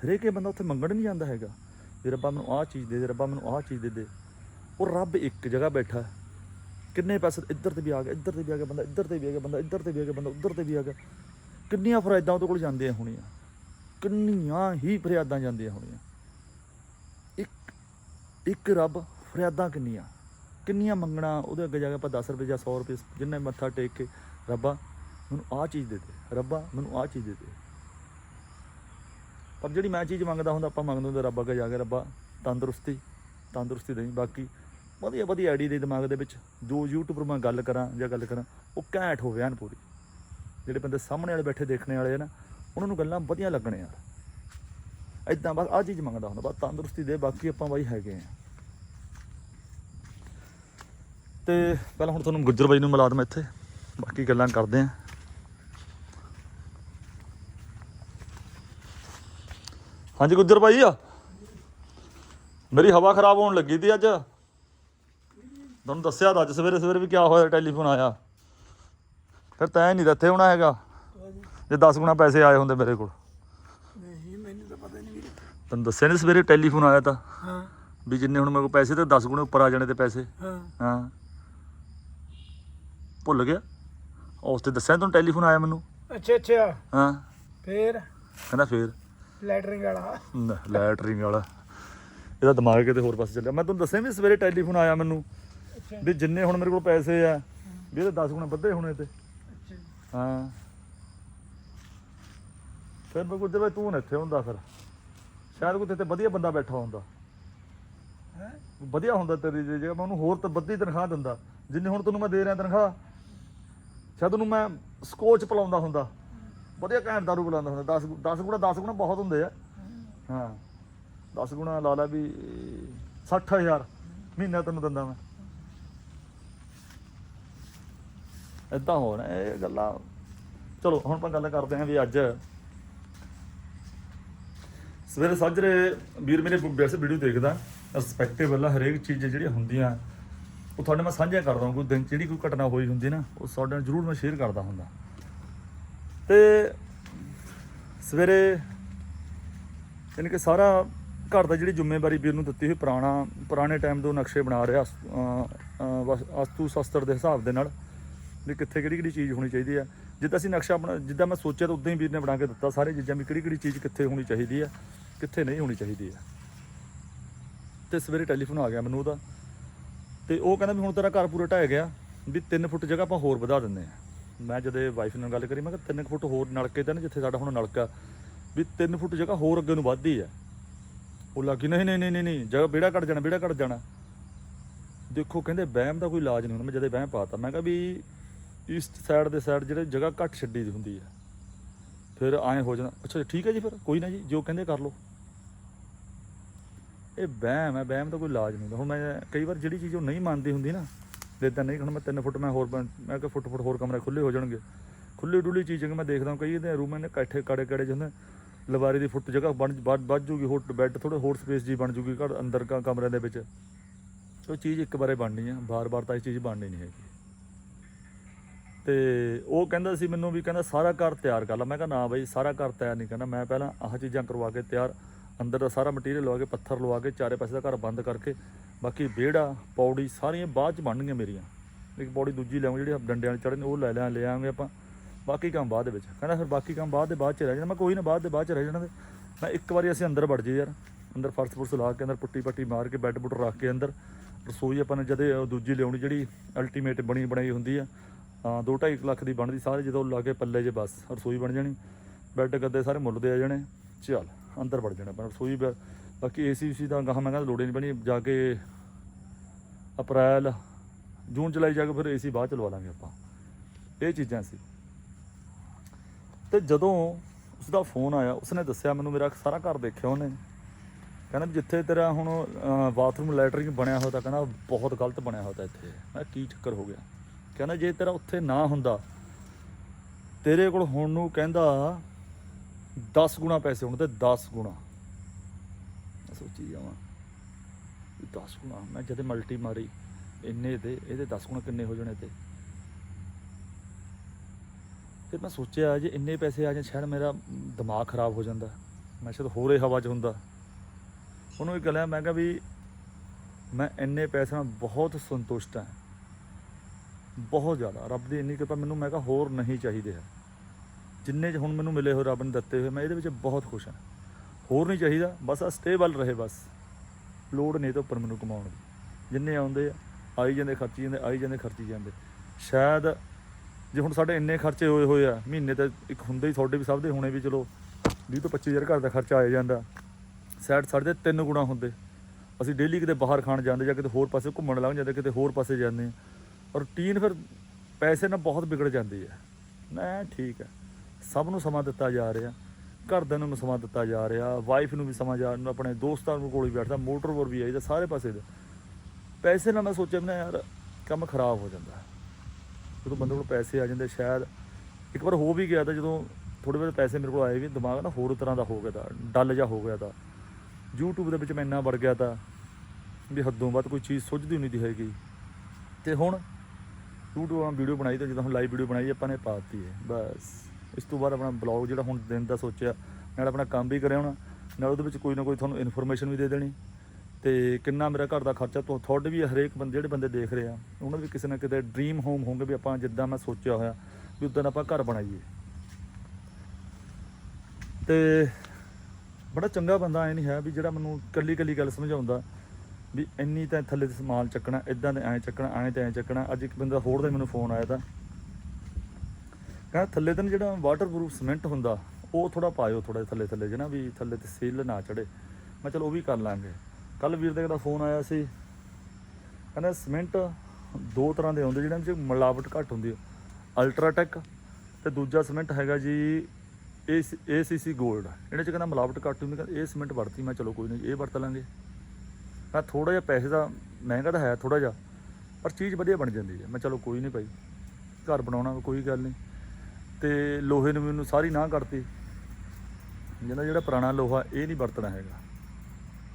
ਹਰੇਕ ਬੰਦਾ ਉੱਥੇ ਮੰਗਣ ਨਹੀਂ ਜਾਂਦਾ ਹੈਗਾ। ਵੀ ਰੱਬਾ ਮੈਨੂੰ ਆਹ ਚੀਜ਼ ਦੇ ਦੇ, ਰੱਬਾ ਮੈਨੂੰ ਆਹ ਚੀਜ਼ ਦੇ ਦੇ। ਉਹ ਰੱਬ ਇੱਕ ਜਗ੍ਹਾ ਬੈਠਾ। ਕਿੰਨੇ ਪੈਸੇ ਇੱਧਰ ਤੇ ਵੀ ਆ ਗਿਆ ਇੱਧਰ ਤੇ ਵੀ ਆ ਗਿਆ ਬੰਦਾ, ਇੱਧਰ ਤੇ ਵੀ ਆ ਗਿਆ ਬੰਦਾ, ਇੱਧਰ ਤੇ ਵੀ ਆ ਗਿਆ ਬੰਦਾ, ਉੱਧਰ ਤੇ ਵੀ ਆ ਗਿਆ। ਕਿੰਨੀਆਂ ਫਰਿਆਦਾਂ ਉਹਦੇ ਕੋਲ ਜਾਂਦੀਆਂ ਹੋਣੀਆਂ। ਕਿੰਨੀਆਂ ਹੀ ਫਰਿਆਦਾਂ ਜਾਂਦੀਆਂ ਹੋਣੀਆਂ। ਇੱਕ ਇੱਕ ਰੱਬ ਫਰਿਆਦਾਂ ਕਿੰਨੀਆਂ? ਕਿੰਨੀਆਂ ਮੰਗਣਾ, ਉਹਦੇ ਅੱਗੇ ਜਾ ਕੇ ਆਪਾਂ 10 ਰੁਪਏ ਜਾਂ 100 ਰੁਪਏ ਜਿੰਨੇ ਮੱਥਾ ਟੇਕ ਕੇ ਰੱਬਾ ਮੈਨੂੰ ਆਹ ਚੀਜ਼ ਦੇ ਦੇ, ਰੱਬਾ ਮੈਨੂੰ ਆਹ ਚੀਜ਼ ਦੇ ਦੇ। ਪਰ ਜਿਹੜੀ ਮੈਂ ਚੀਜ਼ ਮੰਗਦਾ ਹੁੰਦਾ, ਆਪਾਂ ਮੰਗਦੇ ਹੁੰਦੇ ਰੱਬ ਅੱਗੇ ਜਾ ਕੇ ਰੱਬਾ ਤੰਦਰੁਸਤੀ ਤੰਦਰੁਸਤੀ ਦੇਈ। ਬਾਕੀ ਵਧੀਆ ਵਧੀਆ ਆਈਡੀ ਦੇ ਦਿਮਾਗ ਦੇ ਵਿੱਚ ਜੋ YouTube ਮੈਂ ਗੱਲ ਕਰਾਂ ਜਾਂ ਗੱਲ ਕਰਾਂ, ਉਹ ਘੈਂਟ ਹੋਵੇ ਐਨ ਪੂਰੀ। ਜਿਹੜੇ ਬੰਦੇ ਸਾਹਮਣੇ ਵਾਲੇ ਬੈਠੇ ਦੇਖਣੇ ਵਾਲੇ ਆ ਨਾ, ਉਹਨਾਂ ਨੂੰ ਗੱਲਾਂ ਵਧੀਆ ਲੱਗਣੇ ਯਾਰ ਇਦਾਂ ਬਸ ਆਹ ਚੀਜ਼ ਮੰਗਦਾ ਹੁੰਦਾ, ਬਸ ਤੰਦਰੁਸਤੀ ਦੇ, ਬਾਕੀ ਆਪਾਂ ਬਾਈ ਹੈਗੇ ਆ। ਤੇ ਪਹਿਲਾਂ ਹੁਣ ਤੁਹਾਨੂੰ ਗੁੱਜਰ ਬਾਈ ਨੂੰ ਮਿਲਾ ਦਮ ਇੱਥੇ, ਬਾਕੀ ਗੱਲਾਂ ਕਰਦੇ ਆਂ। ਹਾਂਜੀ ਗੁੱਜਰ ਬਾਈ ਆ। ਮੇਰੀ ਹਵਾ ਖਰਾਬ ਹੋਣ ਲੱਗੀ ਤੀ ਅੱਜ। ਤੁਹਾਨੂੰ ਦੱਸਿਆ ਤਾਂ ਅੱਜ ਸਵੇਰੇ ਸਵੇਰੇ ਵੀ ਕਿਆ ਹੋਇਆ ਟੈਲੀਫੋਨ ਆਇਆ। ਫਿਰ ਤੈਂ ਨਹੀਂ ਇੱਥੇ ਹੋਣਾ ਹੈਗਾ ਜੇ 10 ਗੁਣਾ ਪੈਸੇ ਆਏ ਹੁੰਦੇ ਮੇਰੇ ਕੋਲ। ਨਹੀਂ ਮੈਨੂੰ ਤਾਂ ਪਤਾ ਨਹੀਂ ਵੀਰੇ ਤੈਨੂੰ ਦੱਸਿਆ ਨਹੀਂ ਸਵੇਰੇ ਟੈਲੀਫੋਨ ਆਇਆ ਤਾਂ? ਹਾਂ। ਵੀ ਜਿੰਨੇ ਹੁਣ ਮੇਰੇ ਕੋਲ ਪੈਸੇ ਤੇ 10 ਗੁਣੇ ਉੱਪਰ ਆ ਜਾਣੇ ਤੇ ਪੈਸੇ। ਹਾਂ। ਹਾਂ। ਭੁੱਲ ਗਿਆ। ਉਸ ਤੇ ਦੱਸਿਆ ਤੈਨੂੰ ਟੈਲੀਫੋਨ ਆਇਆ ਮੈਨੂੰ? ਅੱਛਾ ਅੱਛਾ। ਹਾਂ। ਫੇਰ? ਕਹਿੰਦਾ ਫੇਰ। ਲੈਟਰਿੰਗ ਵਾਲਾ। ਨਾ, ਲੈਟਰਿੰਗ ਵਾਲਾ। ਇਹਦਾ ਦਿਮਾਗ ਕਿਤੇ ਹੋਰ ਪਾਸੇ ਚੱਲਿਆ। ਮੈਂ ਤੁਹਾਨੂੰ ਦੱਸਿਆ ਵੀ ਸਵੇਰੇ ਟੈਲੀਫੋਨ ਆਇਆ ਮੈਨੂੰ। ਅੱਛਾ ਵੀ ਜਿੰਨੇ ਹੁਣ ਮੇਰੇ ਕੋਲ ਪੈਸੇ ਆ ਵੀ ਇਹਦੇ 10 ਗੁਣੇ ਵੱਧੇ ਹੋਣੇ ਤੇ। ਅੱਛਾ ਹਾਂ। ਫਿਰ ਮੈਂ ਕੁਝ ਦੇ ਤੂੰ ਨਾ ਇੱਥੇ ਹੁੰਦਾ ਫਿਰ। ਸ਼ਾਇਦ ਕੋਈ ਤੇ ਵਧੀਆ ਬੰਦਾ ਬੈਠਾ ਹੁੰਦਾ। ਹੈ? ਵਧੀਆ ਹੁੰਦਾ ਤੇਰੀ ਜੇ ਜਗ੍ਹਾ ਮੈਂ ਉਹਨੂੰ ਹੋਰ ਤਾਂ ਵੱਧੀ ਤਨਖਾਹ ਦਿੰਦਾ। ਜਿੰਨੇ ਹੁਣ ਤੈਨੂੰ ਮੈਂ ਦੇ ਰਿਹਾ ਤਨਖਾਹ ਸ਼ਾਇਦ ਉਹਨੂੰ ਮੈਂ ਸਕੋਚ ਪਿਲਾਉਂਦਾ ਹੁੰਦਾ। ਵਧੀਆ ਘੈਂਟ ਦਾਰੂ ਪਿਲਾਉਂਦਾ ਹੁੰਦਾ। 10 10 ਗੁਣਾ 10 ਗੁਣਾ ਬਹੁਤ ਹੁੰਦੇ ਆ। ਹਾਂ। 10 ਗੁਣਾ ਲਾ ਲਾ ਵੀ 60000 ਮਹੀਨਾ ਤੈਨੂੰ ਦਿੰਦਾ ਮੈਂ। ਏਦਾਂ ਹੋਣਾ ਇਹ ਗੱਲਾਂ। ਚਲੋ ਹੁਣ ਆਪਾਂ ਗੱਲ ਕਰਦੇ ਹਾਂ ਵੀ ਅੱਜ ਸਵੇਰੇ ਸਾਜਰੇ ਵੀਰ ਮੇਰੇ ਵੈਸੇ ਵੀਡੀਓ ਦੇਖਦਾ ਰਿਸਪੈਕਟੇਬਲ ਆ ਹਰੇਕ ਚੀਜ਼ ਜਿਹੜੀਆਂ ਹੁੰਦੀਆਂ ਉਹ ਤੁਹਾਡੇ ਨਾਲ ਸਾਂਝਾ ਕਰਦਾ ਕੋਈ ਦਿਨ ਜਿਹੜੀ ਕੋਈ ਘਟਨਾ ਹੋਈ ਹੁੰਦੀ ਨਾ ਉਹ ਤੁਹਾਡੇ ਨਾਲ ਜ਼ਰੂਰ ਮੈਂ ਸ਼ੇਅਰ ਕਰਦਾ ਹੁੰਦਾ। ਤੇ ਸਵੇਰੇ ਯਾਨੀ ਕਿ ਸਾਰਾ ਘਰ ਦਾ ਜਿਹੜੀ ਜ਼ਿੰਮੇਵਾਰੀ ਵੀਰ ਨੂੰ ਦਿੱਤੀ ਹੋਈ ਪੁਰਾਣਾ ਪੁਰਾਣੇ ਟਾਈਮ ਤੋਂ ਨਕਸ਼ੇ ਬਣਾ ਰਿਹਾ ਅਹ, ਅਹ, ਸ਼ਾਸਤਰ ਦੇ ਹਿਸਾਬ ਦੇ ਨਾਲ। ਵੀ ਕਿੱਥੇ ਕਿਹੜੀ ਕਿਹੜੀ ਚੀਜ਼ ਹੋਣੀ ਚਾਹੀਦੀ ਆ। ਜਿੱਦਾਂ ਅਸੀਂ ਨਕਸ਼ਾ ਬਣਾ, ਜਿੱਦਾਂ ਮੈਂ ਸੋਚਿਆ ਤਾਂ ਉਦਾਂ ਹੀ ਵੀਰ ਨੇ ਬਣਾ ਕੇ ਦਿੱਤਾ, ਸਾਰੇ ਚੀਜ਼ਾਂ ਵੀ ਕਿਹੜੀ ਕਿਹੜੀ ਚੀਜ਼ ਕਿੱਥੇ ਹੋਣੀ ਚਾਹੀਦੀ ਆ, ਕਿੱਥੇ ਨਹੀਂ ਹੋਣੀ ਚਾਹੀਦੀ ਆ। ਤੇ ਸਵੇਰੇ ਟੈਲੀਫੋਨ ਆ ਗਿਆ ਮੈਨੂੰ ਉਹਦਾ, ਤੇ ਉਹ ਕਹਿੰਦਾ ਵੀ ਹੁਣ ਤੇਰਾ ਘਰ ਪੂਰਾ ਢਹਿ ਗਿਆ, ਵੀ 3 ਫੁੱਟ ਜਗ੍ਹਾ ਆਪਾਂ ਹੋਰ ਵਧਾ ਦਿੰਦੇ ਆ। ਮੈਂ ਜਦੋਂ ਵਾਈਫ ਨਾਲ ਗੱਲ ਕਰੀ, ਮੈਂ ਕਿਹਾ 3 ਫੁੱਟ ਹੋਰ ਨਲਕੇ ਤੇ ਨਾ, ਜਿੱਥੇ ਸਾਡਾ ਹੁਣ ਨਲਕਾ, ਵੀ 3 ਫੁੱਟ ਜਗ੍ਹਾ ਹੋਰ ਅੱਗੇ ਨੂੰ ਵੱਧਦੀ ਆ। ਉਹ ਲੱਗੀ, ਨਹੀਂ ਨਹੀਂ ਨਹੀਂ ਨਹੀਂ ਨਹੀਂ, ਜਗ੍ਹਾ ਬੇੜਾ ਘਟ ਜਾਣਾ ਬੇੜਾ ਘਟ ਜਾਣਾ। ਦੇਖੋ ਕਹਿੰਦੇ ਵਹਿਮ ਦਾ ਕੋਈ ਇਲਾਜ ਨਹੀਂ ਹੁੰਦਾ, ਮੈਂ ਜਦੇ ਵਹਿਮ ਪਾਤਾ, ਮੈਂ ਕਿਹਾ ਵੀ ਈਸਟ ਸਾਈਡ ਦੇ ਸਾਈਡ ਜਿਹੜੇ ਜਗ੍ਹਾ ਘੱਟ ਛੱਡੀ ਹੁੰਦੀ ਹੈ। ਫਿਰ ਐਂ ਹੋ ਜਾਣਾ। ਅੱਛਾ ਠੀਕ ਹੈ ਜੀ ਫਿਰ? ਕੋਈ ਨਾ ਜੀ, ਜੋ ਕਹਿੰਦੇ ਕਰ ਲਓ। ਇਹ ਵਹਿਮ ਹੈ, ਵਹਿਮ ਦਾ ਕੋਈ ਇਲਾਜ ਨਹੀਂ ਹੁੰਦਾ। ਹੁਣ ਮੈਂ ਕਈ ਵਾਰ ਜਿਹੜੀ ਚੀਜ਼ ਉਹ ਨਹੀਂ ਮੰਨਦੀ ਹੁੰਦੀ ਨਾ ਇਦਾਂ ਨਹੀਂ। ਹੁਣ ਮੈਂ 3 ਫੁੱਟ, ਮੈਂ ਹੋਰ ਬਣ- ਮੈਂ ਕਿ ਫੁੱਟ ਫੁੱਟ ਹੋਰ ਕਮਰੇ ਖੁੱਲੇ ਹੋ ਜਾਣਗੇ। ਖੁੱਲੀ ਡੁੱਲੀ ਚੀਜ਼ ਕਿ ਮੈਂ ਦੇਖਦਾ ਕਈ ਇਹਦੇ ਰੂਮ ਨੇ ਇਕੱਠੇ ਕੜੇ ਕੜੇ ਜਿਹੇ ਲਵਾਰੀ ਦੀ ਫੁੱਟ ਜਗ੍ਹਾ ਬਣ ਵੱਧ ਵੱਧ ਜੂਗੀ, ਹੋਰ ਬੈੱਡ ਥੋੜੇ ਹੋਰ ਸਪੇਸ ਜੀ ਬਣ ਜੂਗੀ ਘਰ ਅੰਦਰ ਕਾ ਕਮਰਿਆਂ ਦੇ ਵਿੱਚ। ਉਹ ਚੀਜ਼ ਇੱਕ ਵਾਰੇ ਬਣਨੀ ਆ, ਬਾਰ-ਬਾਰ ਤਾਂ ਇਹ ਚੀਜ਼ ਬਣਨੀ ਨਹੀਂ ਹੈਗੀ। ਤੇ ਉਹ ਕਹਿੰਦਾ ਸੀ ਮੈਨੂੰ ਵੀ ਕਹਿੰਦਾ ਸਾਰਾ ਘਰ ਤਿਆਰ ਕਰ ਲਾ। ਮੈਂ ਕਿਹਾ ਨਾ ਬਾਈ, ਸਾਰਾ ਘਰ ਤਿਆਰ ਨਹੀਂ ਕਰਨਾ। ਮੈਂ ਪਹਿਲਾਂ ਆਹ ਚੀਜ਼ਾਂ ਕਰਵਾ ਕੇ ਤਿਆਰ ਅੰਦਰ ਦਾ ਸਾਰਾ ਮਟੀਰੀਅਲ ਲਵਾ ਕੇ, ਪੱਥਰ ਲਵਾ ਕੇ, ਚਾਰੇ ਪਾਸੇ ਦਾ ਘਰ ਬੰਦ ਕਰਕੇ, ਬਾਕੀ ਵਿਹੜਾ, ਪੌੜੀ ਸਾਰੀਆਂ ਬਾਅਦ ਚ ਬਣਨਗੀਆਂ ਮੇਰੀਆਂ। ਇੱਕ ਪੌੜੀ ਦੂਜੀ ਲਿਆਉਂ ਜਿਹੜੇ ਡੰਡਿਆਂ ਵਾਲੇ ਚੜ੍ਹਨ, ਉਹ ਲੈ ਲਿਆ ਲੈ ਆਪਾਂ। ਬਾਕੀ ਕੰਮ ਬਾਅਦ ਦੇ ਵਿੱਚ। ਕਹਿੰਦਾ ਫਿਰ ਬਾਕੀ ਕੰਮ ਬਾਅਦ ਦੇ ਬਾਅਦ ਚ ਰਹਿ ਜਾਣਾ। ਮੈਂ ਕੋਈ ਨਾ, ਬਾਅਦ ਦੇ ਬਾਅਦ ਚ ਰਹਿ ਜਾਣਾ ਮੈਂ ਇੱਕ ਵਾਰੀ ਅਸੀਂ ਅੰਦਰ ਵੜ ਜੇ ਯਾਰ। ਅੰਦਰ ਫਰਸ਼ ਫੁਰਸ਼ ਲਾ ਕੇ, ਅੰਦਰ ਪੁੱਟੀ ਪੱਟੀ ਮਾਰ ਕੇ ਬੈੱਡ ਬੁੱਡ ਰੱਖ ਕੇ ਅੰਦਰ। ਰਸੋਈ ਆਪਾਂ ਨੇ ਜਦੇ ਦੂਜੀ ਲਿਆਉਣੀ, ਜਿਹੜੀ ਅਲਟੀਮੇਟ ਬਣੀ ਬਣਾਈ ਹੁੰਦੀ ਆ ਹਾਂ 2.5 ਲੱਖ ਦੀ ਬਣਦੀ ਸਾਰੇ, ਜਦੋਂ ਲਾ ਕੇ ਪੱਲੇ 'ਚ ਬਸ, ਰਸੋਈ ਬਣ ਜਾਣੀ। ਬੈੱਡ ਗੱਦੇ ਸਾਰੇ ਮੁੱਲ ਦੇ ਆ ਜਾਣੇ। ਚੱਲ, ਅੰਦਰ ਵੜ ਜਾਣਾ ਪਰ ਰਸੋਈ ਬੈ- ਬਾਕੀ ਏਸੀ ਸੀ ਦਾ ਗਾਹਾਂ ਮੈਂ ਕਹਿੰਦਾ ਲੋੜ ਨਹੀਂ ਬਣੀ ਜਾ ਕੇ ਅਪ੍ਰੈਲ, ਜੂਨ, ਜੁਲਾਈ ਜਾ ਕੇ ਫਿਰ ਏਸੀ ਬਾਅਦ ਚਲਵਾ ਲਾਂਗੇ ਆਪਾਂ। ਇਹ ਚੀਜ਼ਾਂ ਸੀ। ਤੇ ਜਦੋਂ ਉਸ ਦਾ ਫੋਨ ਆਇਆ, ਉਸਨੇ ਦੱਸਿਆ ਮੈਨੂੰ ਮੇਰਾ ਸਾਰਾ ਘਰ ਦੇਖਿਆ ਉਹਨੇ। ਕਹਿੰਦਾ ਵੀ ਜਿੱਥੇ ਤੇਰਾ ਹੁਣ ਬਾਥਰੂਮ ਲੈਟਰਿੰਗ ਬਣਿਆ ਹੋਇਆ ਤਾਂ ਕਹਿੰਦਾ ਬਹੁਤ ਗਲਤ ਬਣਿਆ ਹੋਇਆ ਤਾਂ ਇੱਥੇ। ਮੈਂ ਕੀ ਚੱਕਰ ਹੋ ਗਿਆ? ਕਹਿੰਦਾ ਜੇ ਤੇਰਾ ਉੱਥੇ ਨਾ ਹੁੰਦਾ, ਤੇਰੇ ਕੋਲ ਹੁਣ ਨੂੰ ਕਹਿੰਦਾ 10 ਗੁਣਾ ਪੈਸੇ ਹੋਣ ਤੇ 10 ਗੁਣਾ। ਮੈਂ ਸੋਚੀ ਜਾਵਾਂ 10 ਗੁਣਾ, ਮੈਂ ਜਦੇ ਮਲਟੀ ਮਾਰੀ, ਇੰਨੇ ਦੇ, ਇਹਦੇ 10 ਗੁਣਾ ਕਿੰਨੇ ਹੋ ਜਾਣੇ ਤੇ? ਫਿਰ ਮੈਂ ਸੋਚਿਆ ਜੇ ਇੰਨੇ ਪੈਸੇ ਆ ਜਾਣ, ਸ਼ਾਇਦ ਮੇਰਾ ਦਿਮਾਗ ਖਰਾਬ ਹੋ ਜਾਂਦਾ, ਮੈਂ ਸ਼ਾਇਦ ਹੋਰ ਹੀ ਹਵਾ 'ਚ ਹੁੰਦਾ। ਉਹਨੂੰ ਇਹ ਗੱਲਾਂ ਮੈਂ ਕਿਹਾ ਵੀ ਮੈਂ ਇੰਨੇ ਪੈਸੇ ਨਾਲ ਬਹੁਤ ਸੰਤੁਸ਼ਟ ਹਾਂ। ਬਹੁਤ ਜ਼ਿਆਦਾ। ਰੱਬ ਦੀ ਇੰਨੀ ਕਿਰਪਾ ਮੈਨੂੰ, ਮੈਂ ਕਿਹਾ ਹੋਰ ਨਹੀਂ ਚਾਹੀਦੇ ਹੈ। ਜਿੰਨੇ 'ਚ ਹੁਣ ਮੈਨੂੰ ਮਿਲੇ ਹੋ ਰੱਬ ਨੇ ਦਿੱਤੇ ਹੋਏ, ਮੈਂ ਇਹਦੇ ਵਿੱਚ ਬਹੁਤ ਖੁਸ਼ ਹਾਂ। ਹੋਰ ਨਹੀਂ ਚਾਹੀਦਾ, ਬਸ ਆ ਸਟੇਬਲ ਰਹੇ ਬਸ। ਲੋੜ ਨਹੀਂ ਤਾਂ ਉੱਪਰ ਮੈਨੂੰ ਕਮਾਉਣ ਦੀ। ਜਿੰਨੇ ਆਉਂਦੇ ਆ, ਆਈ ਜਾਂਦੇ, ਖਰਚੀ ਜਾਂਦੇ, ਆਈ ਜਾਂਦੇ, ਖਰਚੀ ਜਾਂਦੇ। ਸ਼ਾਇਦ ਜੇ ਹੁਣ ਸਾਡੇ ਇੰਨੇ ਖਰਚੇ ਹੋਏ ਹੋਏ ਆ, ਮਹੀਨੇ ਤੇ ਇੱਕ ਹੁੰਦੇ ਹੀ ਤੁਹਾਡੇ ਵੀ ਸਭ ਦੇ, ਹੋਣੇ ਵੀ ਚਲੋ 20 ਤੋਂ 25000 ਘਰ ਦਾ ਖਰਚਾ ਆ ਜਾਂਦਾ। ਸਾਈਡ ਸਾਡੇ ਦੇ ਤਿੰਨ ਗੁਣਾ ਹੁੰਦੇ। ਅਸੀਂ ਡੇਲੀ ਕਿਤੇ ਬਾਹਰ ਖਾਣ ਜਾਂਦੇ ਜਾਂ ਕਿਤੇ ਹੋਰ ਪਾਸੇ ਘੁੰਮਣ ਲੱਗ ਜਾਂਦੇ, ਕਿਤੇ ਹੋਰ ਪਾਸੇ ਜਾਂਦੇ ਰੂਟੀਨ ਫਿਰ ਪੈਸੇ ਨਾਲ ਬਹੁਤ ਵਿਗੜ ਜਾਂਦੀ ਹੈ। ਮੈਂ ਠੀਕ ਹੈ। ਸਭ ਨੂੰ ਸਮਾਂ ਦਿੱਤਾ ਜਾ ਰਿਹਾ। ਘਰਦਿਆਂ ਨੂੰ ਵੀ ਸਮਾਂ ਦਿੱਤਾ ਜਾ ਰਿਹਾ। ਵਾਈਫ ਨੂੰ ਵੀ ਸਮਾਂ ਜਾ ਰਿਹਾ। ਆਪਣੇ ਦੋਸਤਾਂ ਨੂੰ ਕੋਲ ਵੀ ਬੈਠਦਾ। ਮੋਟਰ ਵਰ ਵੀ ਆਈਦਾ ਸਾਰੇ ਪਾਸੇ ਦੇ। ਪੈਸੇ ਨਾਲ ਮੈਂ ਸੋਚਿਆ ਵੀ ਨਾ ਯਾਰ ਕੰਮ ਖਰਾਬ ਹੋ ਜਾਂਦਾ। ਜਦੋਂ ਬੰਦੇ ਕੋਲ ਪੈਸੇ ਆ ਜਾਂਦੇ ਸ਼ਾਇਦ ਇੱਕ ਵਾਰ ਹੋ ਵੀ ਗਿਆ ਤਾਂ ਜਦੋਂ ਥੋੜੇ ਬਹੁਤ ਪੈਸੇ ਮੇਰੇ ਕੋਲ ਆਏ ਵੀ ਦਿਮਾਗ ਨਾ ਹੋਰ ਤਰ੍ਹਾਂ ਦਾ ਹੋ ਗਿਆ ਤਾਂ, ਡੱਲ ਜਾ ਹੋ ਗਿਆ ਤਾਂ। YouTube ਦੇ ਵਿੱਚ ਮੈਂ ਇੰਨਾ ਵੜ ਗਿਆ ਤਾਂ ਵੀ ਹੱਦੋਂ ਵੱਧ ਕੋਈ ਚੀਜ਼ ਸੁੱਝਦੀ ਨਹੀਂ ਦੀ ਹੈਗੀ। ਤੇ ਹੁਣ YouTube ਆਪਾਂ ਵੀਡੀਓ ਬਣਾਈ ਤੇ ਜਦੋਂ ਹੁਣ ਲਾਈਵ ਵੀਡੀਓ ਬਣਾਈ, ਆਪਾਂ ਨੇ ਪਾਤੀ ਹੈ। ਬਸ। ਇਸ ਤੋਂ ਬਾਅਦ ਆਪਣਾ ਬਲੌਗ ਜਿਹੜਾ ਹੁਣ ਦਿਨ ਦਾ ਸੋਚਿਆ, ਨਾਲ ਆਪਣਾ ਕੰਮ ਵੀ ਕਰਿਆ ਹੋਣਾ, ਨਾਲ ਉਹਦੇ ਵਿੱਚ ਕੋਈ ਨਾ ਕੋਈ ਤੁਹਾਨੂੰ ਇਨਫੋਰਮੇਸ਼ਨ ਵੀ ਦੇ ਦੇਣੀ। ਤੇ ਕਿੰਨਾ ਮੇਰਾ ਘਰ ਦਾ ਖਰਚਾ, ਤੁਹਾ- ਤੁਹਾਡੇ ਵੀ ਹਰੇਕ ਬੰਦੇ, ਜਿਹੜੇ ਬੰਦੇ ਦੇਖ ਰਹੇ ਆ, ਉਹਨਾਂ ਵੀ ਕਿਸੇ ਨਾ ਕਿਤੇ ਡ੍ਰੀਮ ਹੋਮ ਹੋਣਗੇ ਵੀ ਆਪਾਂ ਜਿੱਦਾਂ ਮੈਂ ਸੋਚਿਆ ਹੋਇਆ ਵੀ ਉਦਾਂ ਦਾ ਆਪਾਂ ਘਰ ਬਣਾਈਏ। ਤੇ ਬੜਾ ਚੰਗਾ ਬੰਦਾ ਐ ਨਹੀਂ ਹੈ ਵੀ ਜਿਹੜਾ ਮੈਨੂੰ ਕੱਲੀ ਕੱਲੀ ਗੱਲ ਸਮਝਾਉਂਦਾ। ਵੀ ਇੰਨੀ ਤਾਂ ਥੱਲੇ ਤੇ ਸਮਾਨ ਚੱਕਣਾ ਇਦਾਂ ਦੇ ਐਂ ਚੱਕਣਾ, ਐਂ ਤੇ ਐਂ ਚੱਕਣਾ। ਅੱਜ ਇੱਕ ਬੰਦਾ ਹੋਰ ਦਾ ਮੈਨੂੰ ਫੋਨ ਆਇਆ ਤਾਂ। ਕਹਿੰਦਾ ਥੱਲੇ ਤਾਂ ਨਾ ਜਿਹੜਾ ਵਾਟਰਪ੍ਰੂਫ ਸੀਮੈਂਟ ਹੁੰਦਾ, ਉਹ ਥੋੜਾ ਪਾਇਓ ਥੋੜਾ ਥੱਲੇ ਥੱਲੇ ਜਿਹਨਾ ਵੀ ਥੱਲੇ ਤੇ ਸੇਲ ਨਾ ਚੜੇ ਮੈਂ ਚਲ ਉਹ ਵੀ ਕਰ ਲਾਂਗੇ। ਕੱਲ ਵੀਰ ਦੇ ਦਾ ਫੋਨ ਆਇਆ ਸੀ। ਕਹਿੰਦਾ ਸੀਮੈਂਟ ਦੋ ਤਰ੍ਹਾਂ ਦੇ ਹੁੰਦੇ, ਜਿਹਨਾਂ ਵਿੱਚ ਮਿਲਾਵਟ ਘੱਟ ਹੁੰਦੀ ਹੈ। ਅਲਟਰਾਟੈਕ ਤੇ ਦੂਜਾ ਸੀਮੈਂਟ ਹੈਗਾ ਜੀ ਏਸੀਸੀ ਗੋਲਡ ਇਹਦੇ ਚ ਕਹਿੰਦਾ ਮਿਲਾਵਟ ਘੱਟ ਹੁੰਦੀ, ਕਹਿੰਦਾ ਇਹ ਸੀਮੈਂਟ ਵਰਤੀ। ਮੈਂ ਚਲੋ ਕੋਈ ਨਹੀਂ ਇਹ ਵਰਤ ਲਾਂਗੇ। ਆ ਥੋੜਾ ਜਿਹਾ ਪੈਸੇ ਦਾ ਮਹਿੰਗਾ ਤਾਂ ਹੈ ਥੋੜਾ ਜਿਹਾ, ਪਰ ਚੀਜ਼ ਵਧੀਆ ਬਣ ਜਾਂਦੀ ਹੈ। ਮੈਂ ਚਲੋ ਕੋਈ ਨਹੀਂ ਭਾਈ, ਘਰ ਬਣਾਉਣਾ ਕੋਈ ਗੱਲ ਨਹੀਂ। ਤੇ ਲੋਹੇ ਨੂੰ ਮੈਨੂੰ ਸਾਰੀ ਨਾ ਕਰਤੀ ਜਿਹਦਾ ਜਿਹੜਾ ਪੁਰਾਣਾ ਲੋਹਾ ਇਹ ਨਹੀਂ ਵਰਤਣਾ ਹੈਗਾ।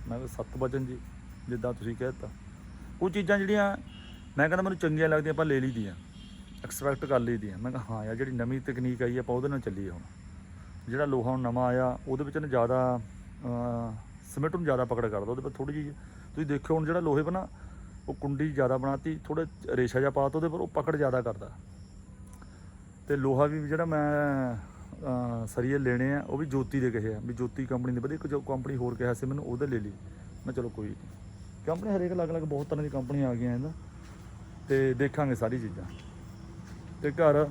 ਮੈਂ ਕਿਹਾ ਸੱਤ ਵਚਨ ਜੀ, ਜਿੱਦਾਂ ਤੁਸੀਂ ਕਹਿ ਦਿੱਤਾ। ਉਹ ਚੀਜ਼ਾਂ ਜਿਹੜੀਆਂ, ਮੈਂ ਕਹਿੰਦਾ ਮੈਨੂੰ ਚੰਗੀਆਂ ਲੱਗਦੀਆਂ ਆਪਾਂ ਲੈ ਲਈਦੀਆਂ ਐਕਸਪੈਕਟ ਕਰ ਲਈਦੀਆਂ ਮੈਂ ਕਿਹਾ ਹਾਂ ਯਾਰ, ਜਿਹੜੀ ਨਵੀਂ ਤਕਨੀਕ ਆਈ ਆਪਾਂ ਉਹਦੇ ਨਾਲ ਚੱਲੀਏ ਹੁਣ। ਜਿਹੜਾ ਲੋਹਾ ਹੁਣ ਨਵਾਂ ਆਇਆ, ਉਹਦੇ ਵਿੱਚ ਨਾ ਜ਼ਿਆਦਾ ਸਿਮੈਂਟ ਨੂੰ ਜ਼ਿਆਦਾ ਪਕੜ ਕਰਦਾ, ਉਹਦੇ ਪਰ ਥੋੜੀ ਜਿਹੀ ਤੁਸੀਂ ਦੇਖਿਓ ਹੁਣ ਜਿਹੜਾ ਲੋਹੇ 'ਤੇ ਨਾ ਉਹ ਕੁੰਡੀ ਜ਼ਿਆਦਾ ਬਣਾਤੀ ਥੋੜੇ ਰੇਸ਼ਾ ਜਿਹਾ ਪਾਤਾ ਉਹਦੇ ਪਰ, ਉਹ ਪਕੜ ਜ਼ਿਆਦਾ ਕਰਦਾ। ਤੇ ਲੋਹਾ ਵੀ ਜਿਹੜਾ ਮੈਂ ਸਰੀਏ ਲੈਣੇ ਆ, ਉਹ ਵੀ ਜੋਤੀ ਦੇ ਕਹੇ ਆ, ਵੀ ਜੋਤੀ ਕੰਪਨੀ ਦੇ ਵਧੀਆ ਇੱਕ ਜੋ ਕੰਪਨੀ ਹੋਰ ਕਿਹਾ ਸੀ ਮੈਨੂੰ, ਉਹਦੇ ਲੈ ਲਈ। ਮੈਂ ਚਲੋ ਕੋਈ ਨਹੀਂ ਕੰਪਨੀ ਹਰੇਕ ਅਲੱਗ-ਅਲੱਗ ਬਹੁਤ ਤਰ੍ਹਾਂ ਦੀ ਕੰਪਨੀ ਆ ਗਈਆਂ ਇਹਦਾ। ਤੇ ਦੇਖਾਂਗੇ ਸਾਰੀ ਚੀਜ਼ਾਂ। ਤੇ ਘਰ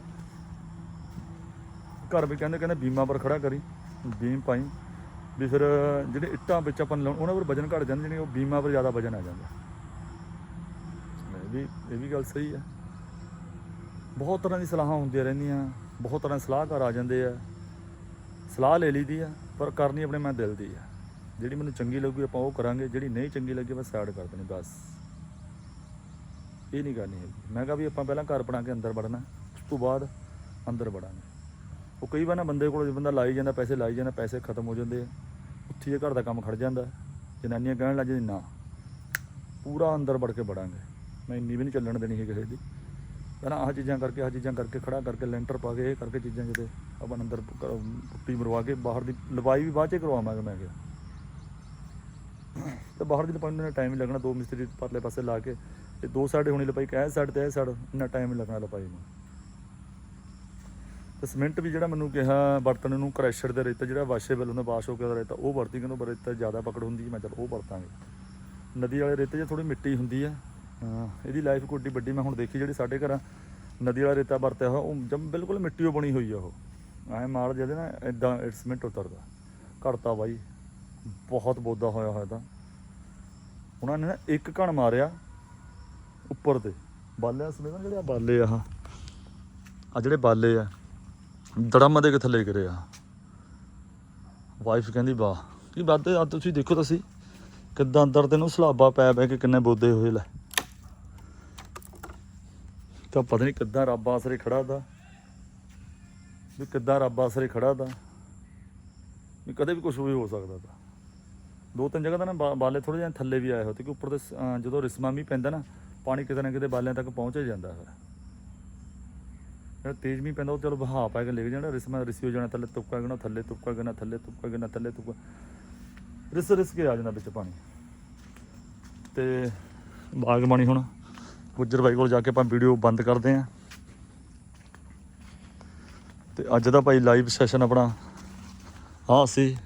ਘਰ ਵੀ ਕਹਿੰਦੇ ਕਹਿੰਦੇ ਬੀਮਾ ਪਰ ਖੜਾ ਕਰੀ, ਬੀਮ ਪਾਈ। ਵੀ ਫਿਰ ਜਿਹੜੇ ਇੱਟਾਂ ਵਿੱਚ ਆਪਾਂ ਲਾਉਣ, ਉਹਨਾਂ ਪਰ ਵਜਨ ਘਟ ਜਾਂਦੇ ਜਿਹੜੇ ਉਹ ਬੀਮਾ ਪਰ ਜ਼ਿਆਦਾ ਵਜਨ ਆ ਜਾਂਦਾ। ਇਹ ਵੀ ਇਹ ਵੀ ਗੱਲ ਸਹੀ ਹੈ ਬਹੁਤ ਤਰ੍ਹਾਂ ਦੀ ਸਲਾਹਾਂ ਹੁੰਦੀਆਂ ਰਹਿੰਦੀਆਂ, ਬਹੁਤ ਤਰ੍ਹਾਂ ਦੇ ਸਲਾਹਕਾਰ ਆ ਜਾਂਦੇ ਆ। ਸਲਾਹ ਲੈ ਲਈਦੀ ਆ, ਪਰ ਕਰਨੀ ਆਪਣੇ ਮੈਂ ਦਿਲ ਦੀ ਆ। ਜਿਹੜੀ ਮੈਨੂੰ ਚੰਗੀ ਲੱਗੂ ਆਪਾਂ ਉਹ ਕਰਾਂਗੇ, ਜਿਹੜੀ ਨਹੀਂ ਚੰਗੀ ਲੱਗੀ ਬਸ ਸਾਈਡ ਕਰ ਦੇਣੀ, ਬਸ। ਇਹ ਨਹੀਂ ਕਰਨੀ ਹੈਗੀ। ਮੈਂ ਕਿਹਾ ਵੀ ਆਪਾਂ ਪਹਿਲਾਂ ਘਰ ਬਣਾ ਕੇ ਅੰਦਰ ਵੜਨਾ, ਉਸ ਤੋਂ ਬਾਅਦ ਅੰਦਰ ਵੜਾਂਗੇ। ਉਹ ਕਈ ਵਾਰ ਨਾ ਬੰਦੇ ਕੋਲ ਜੇ ਬੰਦਾ ਲਾਈ ਜਾਂਦਾ, ਪੈਸੇ ਲਾਈ ਜਾਂਦਾ, ਪੈਸੇ ਖਤਮ ਹੋ ਜਾਂਦੇ ਆ। ਉੱਥੇ ਹੀ ਘਰ ਦਾ ਕੰਮ ਖੜ ਜਾਂਦਾ, ਜਨਾਨੀਆਂ ਕਹਿਣ ਲੱਗ ਜਾਂਦੀਆਂ, ਨਾ, ਪੂਰਾ ਅੰਦਰ ਵੜ ਕੇ ਵੜਾਂਗੇ। ਮੈਂ ਇੰਨੀ ਵੀ ਨਹੀਂ ਚੱਲਣ ਦੇਣੀ ਹੈ ਕਿਸੇ ਦੀ। ਪਹਿਲਾਂ ਆਹ ਚੀਜ਼ਾਂ ਕਰਕੇ, ਆਹ ਚੀਜ਼ਾਂ ਕਰਕੇ ਖੜਾ ਕਰਕੇ, ਲੈਂਟਰ ਪਾ ਕੇ, ਇਹ ਕਰਕੇ ਚੀਜ਼ਾਂ ਜਿਹਦੇ ਆਪਾਂ ਅੰਦਰ ਪੁੱਟੀ ਮਰਵਾ ਕੇ ਬਾਹਰ ਦੀ ਲਵਾਈ ਵੀ ਬਾਅਦ ਚ ਕਰਵਾਵਾਂਗੇ ਮੈਂ ਕਿਹਾ। ਤੇ ਬਾਹਰ ਦੀ ਲਪਾਈ ਨੂੰ ਟਾਈਮ ਹੀ ਲੱਗਣਾ, ਦੋ ਮਿਸਤਰੀ ਪਰਲੇ ਪਾਸੇ ਲਾ ਕੇ, ਤੇ ਦੋ ਸਾਈਡ ਹੋਣੀ ਲਪਾਈ, ਕਹਿ ਸਾਈਡ ਤੇ ਇਹ ਸਾਈਡ, ਇੰਨਾ ਟਾਈਮ ਹੀ ਲੱਗਣਾ ਲਪਾਈ ਨੂੰ। ਤੇ ਸਿਮੈਂਟ ਵੀ ਜਿਹੜਾ ਮੈਨੂੰ ਕਿਹਾ ਬਰਤਨ ਨੂੰ ਕ੍ਰੈਸ਼ਰ ਦੇ ਰੇਤਾ ਜਿਹੜਾ ਵਾਸ਼ੇਬਲ ਹੁੰਦਾ ਵਾਸ਼ ਹੋ ਕੇ ਉਹਦਾ ਰੇਤਾ, ਉਹ ਵਰਤੀ ਕਹਿੰਦਾ ਰੇਤਾ ਜ਼ਿਆਦਾ ਪਕੜ ਹੁੰਦੀ ਮੈਂ ਚਲ ਉਹ ਵਰਤਾਂਗੇ। ਨਦੀ ਵਾਲੇ ਰੇਤੇ 'ਚ ਥੋੜੀ ਮਿੱਟੀ ਹੁੰਦੀ ਹੈ। ਇਹਦੀ ਲਾਈਫ ਕੋਈ ਵੱਡੀ ਮੈਂ ਹੁਣ ਦੇਖੀ ਜਿਹੜੀ ਸਾਡੇ ਘਰਾਂ ਨਦੀ ਵਾਲਾ ਰੇਤਾ ਵਰਤਿਆ ਹੋਇਆ, ਉਹ ਜਮ ਬਿਲਕੁਲ ਮਿੱਟੀ ਓ ਬਣੀ ਹੋਈ ਆ ਉਹ। ਐ ਮਾਰ ਜਦੇ ਨਾ ਇਦਾਂ ਸਿਮੈਂਟ ਉਤਰਦਾ ਘੜਤਾ ਬਾਈ ਬਹੁਤ ਬੋਦਾ ਹੋਇਆ ਹੋਇਆ ਤਾਂ। ਉਹਨਾਂ ਨੇ ਨਾ ਇੱਕ ਘਣ ਮਾਰਿਆ ਉੱਪਰ ਤੇ। ਬਾਲਿਆ ਸਮੇਂ ਨਾ ਜਿਹੜੇ ਆ ਬਾਲੇ ਆ ਆ ਜਿਹੜੇ ਬਾਲੇ ਆ। ਦੜਮ ਦੇ ਕੇ ਥੱਲੇ ਗਿਰੇ ਵਾਈਫ ਕਹਿੰਦੀ, ਵਾਹ, ਕੀ ਬਾਤ ਆ? ਤੁਸੀਂ ਦੇਖੋ ਤੁਸੀਂ ਕਿੱਦਾਂ ਅੰਦਰ ਦੇ ਨੂੰ ਸਲਾਬਾ ਪੈ ਪੈ ਕੇ ਕਿੰਨੇ ਬੋਦੇ ਹੋਏ ਲੈ। ਤਾਂ ਪਤਾ ਨਹੀਂ ਕਿੱਦਾਂ ਰੱਬ ਆਸਰੇ ਖੜਾ ਦਾ ਵੀ ਕਿੱਦਾਂ ਰੱਬ ਆਸਰੇ ਖੜਾ ਦਾ ਵੀ ਕਦੇ ਵੀ ਕੁਝ ਵੀ ਹੋ ਸਕਦਾ ਤਾਂ। ਦੋ ਤਿੰਨ ਜਗ੍ਹਾ ਤਾਂ ਨਾ ਬਾਲੇ ਥੋੜੇ ਜਿਹਾ ਥੱਲੇ ਵੀ ਆਏ ਹੋਏ ਤੇ ਕਿ ਉੱਪਰ ਦੇ ਜਦੋਂ ਰਿਸਮਾ ਮੀ ਪੈਂਦਾ ਨਾ, ਪਾਣੀ ਕਿਤੇ ਨਾ ਕਿਤੇ ਬਾਲਿਆਂ ਤੱਕ ਪਹੁੰਚ ਹੀ ਜਾਂਦਾ ਫਿਰ ਜਿਹੜਾ ਤੇਜ਼ ਮੀਂਹ ਪੈਂਦਾ, ਉਹ ਚਲੋ ਵਹਾ ਪੈ ਕੇ ਲਿਖ ਜਾਣਾ, ਰਿਸਮਾ ਰਿਸੀ ਹੋ ਜਾਣਾ, ਥੱਲੇ ਤੁਪਕਾ ਗਣਾ, ਥੱਲੇ ਤੁਪਕਾ ਗਣਾ, ਥੱਲੇ ਤੁਪਕਾ ਗਣਾ, ਥੱਲੇ ਤੁਪਕਾ ਰਿਸ ਰਿਸ ਕੇ ਆ ਜਾਂਦਾ ਵਿੱਚ ਪਾਣੀ। ਤੇ ਬਾਗਬਾਨੀ ਹੁਣ, ਗੁੱਜਰ ਬਾਈ ਕੋਲ ਜਾ ਕੇ ਆਪਾਂ ਵੀਡੀਓ ਬੰਦ ਕਰਦੇ ਆਂ। ਤੇ ਅੱਜ ਦਾ ਭਾਈ ਲਾਈਵ ਸੈਸ਼ਨ ਆਪਣਾ ਹਾਂ ਸੀ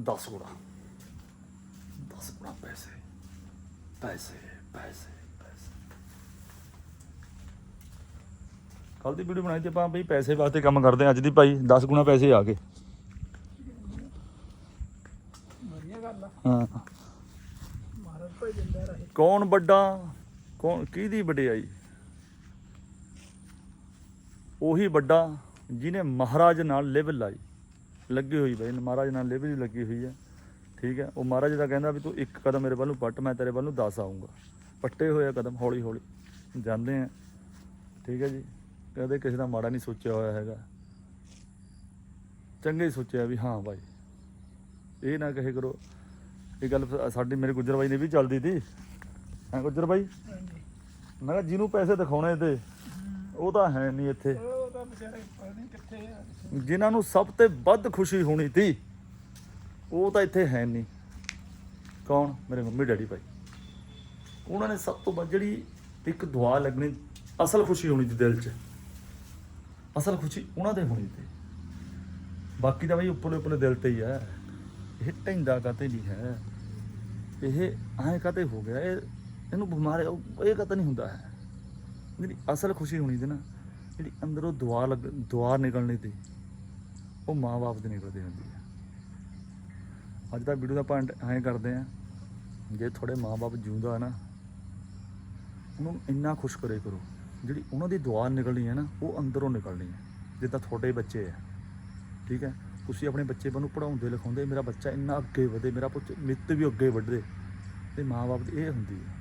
10 ਗੁਣਾ। 10 ਗੁਣਾ ਪੈਸੇ ਪੈਸੇ ਪੈਸੇ। ਕੱਲ ਦੀ ਵੀਡੀਓ ਬਣਾਈ ਤੇ ਆਪਾਂ ਬਈ ਪੈਸੇ ਵਾਸਤੇ ਕੰਮ ਕਰਦੇ ਆਂ ਅੱਜ ਦੀ ਭਾਈ 10 ਗੁਣਾ ਪੈਸੇ ਆ ਗਏ। ਵਧੀਆ ਗੱਲ ਆ। ਹਾਂ। ਮਹਾਰਾਜ ਭਾਈ ਜਿੰਦਾ ਰਹੇ। ਕੌਣ ਵੱਡਾ ਕੌਣ ਕਿਹਦੀ ਵਡਿਆਈ? ਉਹੀ ਵੱਡਾ ਜਿਹਨੇ ਮਹਾਰਾਜ ਨਾਲ ਲਿਵ ਲਾਈ। ਲੱਗੀ ਹੋਈ ਬਈ ਮਹਾਰਾਜ ਨਾਲ ਲਿਵ ਲੱਗੀ ਹੋਈ ਹੈ। ਠੀਕ ਹੈ ਉਹ ਮਹਾਰਾਜ ਦਾ ਕਹਿੰਦਾ ਵੀ ਤੂੰ ਇੱਕ ਕਦਮ ਮੇਰੇ ਵੱਲ ਨੂੰ ਪੱਟ ਮੈਂ ਤੇਰੇ ਵੱਲ ਨੂੰ 10 ਆਉਂਗਾ ਪੱਟੇ ਹੋਏ ਆ ਕਦਮ ਹੌਲੀ ਹੌਲੀ ਜਾਂਦੇ ਆ। ਠੀਕ ਹੈ ਜੀ। ਕਦੇ ਕਿਸੇ ਦਾ ਮਾੜਾ ਨਹੀਂ ਸੋਚਿਆ ਹੋਇਆ ਹੈਗਾ। ਚੰਗਾ ਹੀ ਸੋਚਿਆ ਵੀ ਹਾਂ ਭਾਈ ਇਹ ਨਾ ਕਹੇ ਕਰੋ ਇਹ ਗੱਲ ਸਾਡੀ ਮੇਰੇ ਗੁੱਜਰ ਬਾਈ ਨੇ ਵੀ ਚੱਲਦੀ ਸੀ ਹਾਂ ਗੁੱਜਰ ਬਾਈ? ਮੈਂ ਕਿਹਾ ਜਿਹਨੂੰ ਪੈਸੇ ਦਿਖਾਉਣੇ ਤੇ ਉਹ ਤਾਂ ਹੈ ਨਹੀਂ ਇੱਥੇ। ਤਾਂ ਜਿਨ੍ਹਾਂ ਨੂੰ ਸਭ ਤੋਂ ਵੱਧ ਖੁਸ਼ੀ ਹੋਣੀ ਸੀ ਉਹ ਤਾਂ ਇੱਥੇ ਹੈ ਨਹੀਂ। ਕੌਣ? ਮੇਰੇ ਮੰਮੀ ਡੈਡੀ ਭਾਈ ਉਹਨਾਂ ਨੇ ਸਭ ਤੋਂ ਵੱਧ ਜਿਹੜੀ ਇੱਕ ਦੁਆ ਲੱਗਣੀ ਅਸਲ ਖੁਸ਼ੀ ਹੋਣੀ ਦੀ ਦਿਲ 'ਚ। ਅਸਲ ਖੁਸ਼ੀ ਉਹਨਾਂ ਦੇ ਹੋਣੀ ਤੇ। ਬਾਕੀ ਤਾਂ ਬਈ ਉੱਪਰਲੇ ਉੱਪਰਲੇ ਦਿਲ ਤੇ ਹੀ ਹੈ ਇਹ ਢੈਂਦਾ ਕਾਤੇ ਨਹੀਂ ਹੈ। ਇਹ ਐਂ ਕਾਤੇ ਹੋ ਗਿਆ। ਇਹ ਇਹਨੂੰ ਬਿਮਾਰ ਇਹ ਕਾਤੇ ਨਹੀਂ ਹੁੰਦਾ ਹੈ। ਜਿਹੜੀ ਅਸਲ ਖੁਸ਼ੀ ਹੋਣੀ ਤੇ ਨਾ, ਜਿਹੜੀ ਅੰਦਰੋਂ ਦੁਆ ਲੱਗ, ਦੁਆ ਨਿਕਲਣੀ ਤੇ, ਉਹ ਮਾਂ-ਬਾਪ ਦੀ ਨਿਕਲਦੀ ਹੁੰਦੀ ਹੈ। ਅੱਜ ਦਾ ਵੀਡੀਓ ਦਾ ਆਪਾਂ ਐਂ ਕਰਦੇ ਆ ਜੇ ਤੁਹਾਡੇ ਮਾਂ-ਬਾਪ ਜਿਉਂਦਾ ਨਾ, ਉਹਨੂੰ ਇੰਨਾ ਖੁਸ਼ ਕਰੇ ਕਰੋ। ਜਿਹੜੀ ਉਹਨਾਂ ਦੀ ਦੁਆ ਨਿਕਲਣੀ ਹੈ ਨਾ, ਉਹ ਅੰਦਰੋਂ ਨਿਕਲਣੀ ਹੈ। ਜਿੱਦਾਂ ਤੁਹਾਡੇ ਬੱਚੇ ਆ ਠੀਕ ਹੈ? ਤੁਸੀਂ ਆਪਣੇ ਬੱਚੇ ਨੂੰ ਪੜਾਉਂਦੇ ਲਿਖਾਉਂਦੇ, ਮੇਰਾ ਬੱਚਾ ਇੰਨਾ ਅੱਗੇ ਵਧੇ, ਮੇਰਾ ਪੁੱਤ ਮਿੱਤ ਵੀ ਅੱਗੇ ਵਧੇ, ਤੇ ਮਾਂ-ਬਾਪ ਦੀ ਇਹ ਹੁੰਦੀ ਹੈ।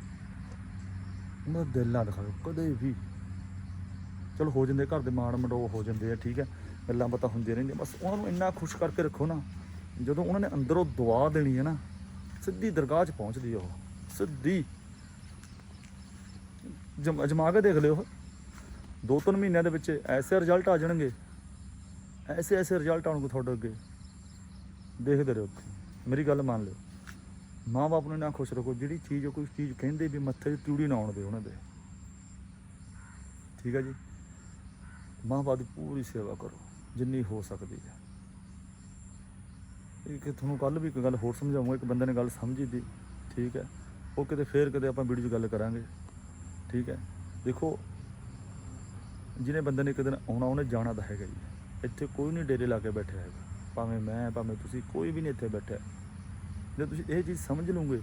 ਉਹਨਾਂ ਦਾ ਦਿਲ ਨਾ ਦਿਖਾਓ ਕਦੇ ਵੀ। ਚਲੋ ਹੋ ਜਾਂਦੇ ਘਰ ਦੇ ਮਾਣ ਮਡੋ ਹੋ ਜਾਂਦੇ ਆ, ਠੀਕ ਹੈ? ਗੱਲਾਂ ਬਾਤਾਂ ਹੁੰਦੀਆਂ ਰਹਿੰਦੀਆਂ, ਬਸ ਉਹਨਾਂ ਨੂੰ ਇੰਨਾ ਖੁਸ਼ ਕਰਕੇ ਰੱਖੋ ਨਾ, ਜਦੋਂ ਉਹਨਾਂ ਨੇ ਅੰਦਰੋਂ ਦੁਆ ਦੇਣੀ ਹੈ ਨਾ, ਸਿੱਧੀ ਦਰਗਾਹ 'ਚ ਪਹੁੰਚਦੀ ਉਹ, ਸਿੱਧੀ। ਜਮ ਅਜਮਾ ਕੇ ਦੇਖ ਲਿਓ। ਦੋ ਤਿੰਨ ਮਹੀਨਿਆਂ ਦੇ ਵਿੱਚ ਐਸੇ ਰਿਜ਼ਲਟ ਆ ਜਾਣਗੇ। ਐਸੇ ਐਸੇ ਰਿਜ਼ਲਟ ਆਉਣਗੇ ਤੁਹਾਡੇ ਅੱਗੇ। ਦੇਖਦੇ ਰਹੋ ਮੇਰੀ ਗੱਲ ਮੰਨ ਲਿਓ। ਮਾਂ-ਬਾਪ ਨੂੰ ਨਾ ਖੁਸ਼ ਰੱਖੋ, ਜਿਹੜੀ ਚੀਜ਼ ਉਹ ਕੋਈ ਚੀਜ਼ ਕਹਿੰਦੇ ਵੀ ਮੱਥੇ 'ਚ ਤਿਉੜੀ ਨਾ ਆਉਣ ਦੇ, ਉਹਨਾਂ ਦੇ। ਠੀਕ ਹੈ ਜੀ? ਮਾਂ-ਬਾਪ ਦੀ ਪੂਰੀ ਸੇਵਾ ਕਰੋ, ਜਿੰਨੀ ਹੋ ਸਕਦੀ ਹੈ। ਇਹ ਕਿ ਤੁਹਾਨੂੰ ਕੱਲ ਵੀ ਇੱਕ ਗੱਲ ਹੋਰ ਸਮਝਾਉਂਗਾ, ਇੱਕ ਬੰਦੇ ਨੇ ਗੱਲ ਸਮਝੀ ਦੀ, ਠੀਕ ਹੈ? ਉਹ ਕਿਤੇ ਫੇਰ ਕਦੇ ਆਪਾਂ ਵੀਡੀਓ 'ਚ ਗੱਲ ਕਰਾਂਗੇ। ਠੀਕ ਹੈ। ਦੇਖੋ, ਜਿਹਨੇ ਬੰਦੇ ਨੇ ਇੱਕ ਦਿਨ ਆਉਣਾ, ਉਹਨੇ ਜਾਣਾ ਤਾਂ ਹੈਗਾ ਜੀ ਇੱਥੇ ਕੋਈ ਨਹੀਂ ਡੇਰੇ ਲਾ ਕੇ ਬੈਠਿਆ ਹੈਗਾ। ਭਾਵੇਂ ਮੈਂ, ਭਾਵੇਂ ਤੁਸੀਂ, ਕੋਈ ਵੀ ਨਹੀਂ ਇੱਥੇ ਬੈਠਿਆ। ਜੇ ਤੁਸੀਂ ਇਹ ਚੀਜ਼ ਸਮਝ ਲਓਗੇ,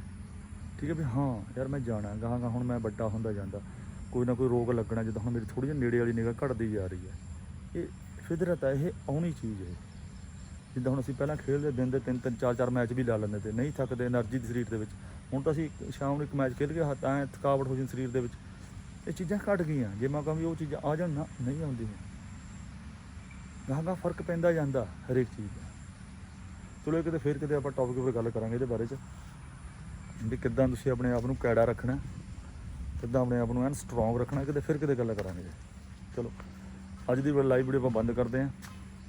ਠੀਕ ਹੈ ਵੀ ਹਾਂ, ਯਾਰ ਮੈਂ ਜਾਣਾ ਗਾਹਾਂ ਗਾਹਾਂ ਹੁਣ ਮੈਂ ਵੱਡਾ ਹੁੰਦਾ ਜਾਂਦਾ। ਕੋਈ ਨਾ ਕੋਈ ਰੋਗ ਲੱਗਣਾ, ਜਦੋਂ ਹੁਣ ਮੇਰੀ ਥੋੜੀ ਜਿਹੀ ਨੇੜੇ ਵਾਲੀ ਨਿਗਾਹ ਘਟਦੀ ਜਾ ਰਹੀ ਹੈ। ਇਹ ਫਿਦਰਤ ਹੈ, ਇਹ ਆਉਣੀ ਚੀਜ਼ ਹੈ। ਜਿੱਦਾਂ ਹੁਣ ਅਸੀਂ ਪਹਿਲਾਂ ਖੇਡਦੇ ਦਿਨ ਦੇ ਤਿੰਨ ਤਿੰਨ, ਚਾਰ ਚਾਰ ਮੈਚ ਵੀ ਲਾ ਲੈਂਦੇ ਤੇ ਨਹੀਂ ਥੱਕਦੇ એનર્ਜੀ ਦੇ ਸਰੀਰ ਦੇ ਵਿੱਚ। ਹੁਣ ਤਾਂ ਅਸੀਂ ਸ਼ਾਮ ਨੂੰ ਇੱਕ ਮੈਚ ਖੇਡ ਕੇ ਹੱਥਾਂ ਥਕਾਵਟ ਹੋ ਜਾਂਦੀ ਸਰੀਰ ਦੇ ਵਿੱਚ। ਇਹ ਚੀਜ਼ਾਂ ਘਟ ਗਈਆਂ। ਜੇ ਮੈਂ ਕਹਾਂ ਵੀ ਉਹ ਚੀਜ਼ਾਂ ਆ ਜਾਣ ਨਾ, ਨਹੀਂ ਆਉਂਦੀਆਂ। ਗਾਹਾਂ ਫ਼ਰਕ ਪੈਂਦਾ ਜਾਂਦਾ ਹਰੇਕ ਚੀਜ਼ ਦਾ। ਚਲੋ, ਇਹ ਕਿਤੇ ਫੇਰ ਕਿਤੇ ਆਪਾਂ ਟੌਪਿਕ 'ਤੇ ਗੱਲ ਕਰਾਂਗੇ ਇਹਦੇ ਬਾਰੇ 'ਚ। ਵੀ ਕਿੱਦਾਂ ਤੁਸੀਂ ਆਪਣੇ ਆਪ ਨੂੰ ਕੈੜਾ ਰੱਖਣਾ ਕਿੱਦਾਂ ਆਪਣੇ ਆਪ ਨੂੰ ਐਨ ਸਟਰੋਂਗ ਰੱਖਣਾ ਕਿਤੇ ਫਿਰ ਕਿਤੇ ਗੱਲ ਕਰਾਂਗੇ। ਚਲੋ, ਅੱਜ ਦੀ ਲਾਈਵ ਵੀਡੀਓ ਆਪਾਂ ਬੰਦ ਕਰਦੇ ਹਾਂ।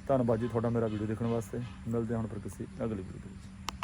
ਧੰਨਵਾਦ ਜੀ ਤੁਹਾਡਾ ਮੇਰਾ ਵੀਡੀਓ ਦੇਖਣ ਵਾਸਤੇ। ਮਿਲਦੇ ਹਾਂ ਹੁਣ ਫਿਰ ਕਿਸੇ ਅਗਲੀ ਵੀਡੀਓ ਦੇ ਵਿੱਚ।